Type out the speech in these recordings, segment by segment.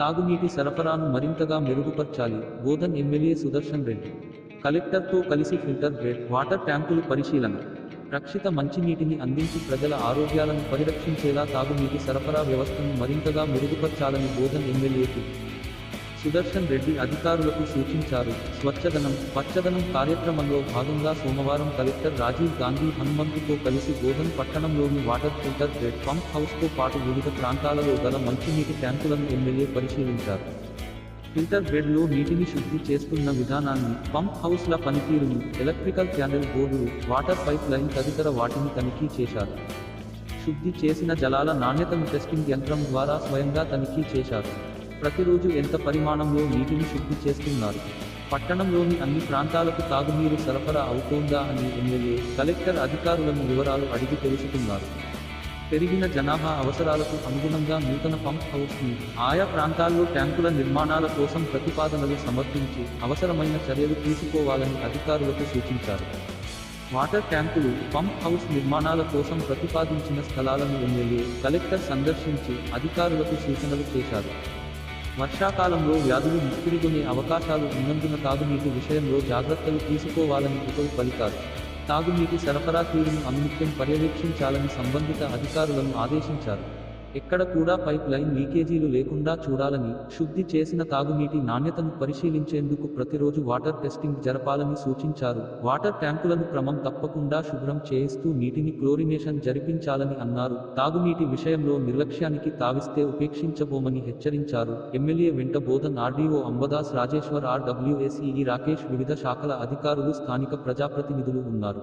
తాగునీటి సరఫరాను మరింతగా మెరుగుపర్చాలి. బోధన్ ఎమ్మెల్యే సుదర్శన్ రెడ్డి. కలెక్టర్తో కలిసి ఫిల్టర్ గ్రేడ్ వాటర్ ట్యాంకులు పరిశీలన. రక్షిత మంచినీటిని అందించి ప్రజల ఆరోగ్యాలను పరిరక్షించేలా తాగునీటి సరఫరా వ్యవస్థను మరింతగా మెరుగుపర్చాలని ఎమ్మెల్యే ఎమ్మెల్యేకి సుదర్శన్ రెడ్డి అధికారులకు సూచించారు. స్వచ్ఛదనం పచ్చదనం కార్యక్రమంలో భాగంగా సోమవారం కలెక్టర్ రాజీవ్ గాంధీ హనుమంతుతో కలిసి గోధన్ పట్టణంలోని వాటర్ ఫిల్టర్ బెడ్ పంప్ హౌస్తో పాటు వివిధ ప్రాంతాలలో గల మంచినీటి ట్యాంకులను ఎమ్మెల్యే పరిశీలించారు. ఫిల్టర్ బెడ్లో నీటిని శుద్ధి చేస్తున్న విధానాన్ని పంప్ హౌస్ల పనితీరును ఎలక్ట్రికల్ ప్యానెల్ బోర్డులు వాటర్ పైప్ లైన్ తదితర వాటిని తనిఖీ చేశారు. శుద్ధి చేసిన జలాల నాణ్యతను టెస్టింగ్ యంత్రం ద్వారా స్వయంగా తనిఖీ చేశారు. ప్రతిరోజు ఎంత పరిమాణంలో నీటిని శుద్ధి చేస్తున్నారు? పట్టణంలోని అన్ని ప్రాంతాలకు తాగునీరు సరఫరా అవుతోందా అని ఎమ్మెల్యే కలెక్టర్ అధికారులను వివరాలు అడిగి తెలుసుకున్నారు. పెరిగిన జనాభా అవసరాలకు అనుగుణంగా నూతన పంప్ హౌస్ని ఆయా ప్రాంతాల్లో ట్యాంకుల నిర్మాణాల కోసం ప్రతిపాదనలు సమర్పించి అవసరమైన చర్యలు తీసుకోవాలని అధికారులకు సూచించారు. వాటర్ ట్యాంకులు పంప్ హౌస్ నిర్మాణాల కోసం ప్రతిపాదించిన స్థలాలను ఎమ్మెల్యే కలెక్టర్ సందర్శించి అధికారులకు సూచనలు చేశారు. వర్షాకాలంలో వ్యాధులు ముప్పిరిగొనే అవకాశాలు ఉన్నందున తాగునీటి విషయంలో జాగ్రత్తలు తీసుకోవాలని హితవు పలికారు. తాగునీటి సరఫరా తీరును అనునిత్యం పర్యవేక్షించాలని సంబంధిత అధికారులను ఆదేశించారు. ఎక్కడ కూడా పైప్ లైన్ లీకేజీలు లేకుండా చూడాలని శుద్ధి చేసిన తాగునీటి నాణ్యతను పరిశీలించేందుకు ప్రతిరోజు వాటర్ టెస్టింగ్ జరపాలని సూచించారు. వాటర్ ట్యాంకులను క్రమం తప్పకుండా శుభ్రం చేయిస్తూ నీటిని క్లోరినేషన్ జరిపించాలని అన్నారు. తాగునీటి విషయంలో నిర్లక్ష్యానికి తావిస్తే ఉపేక్షించబోమని హెచ్చరించారు. ఎమ్మెల్యే వెంట Bodhan RDO Ambadas Rajeshwar RWS EE Rakesh వివిధ శాఖల అధికారులు స్థానిక ప్రజాప్రతినిధులు ఉన్నారు.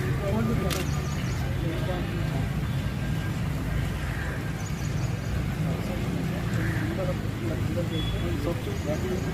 सब्सिडी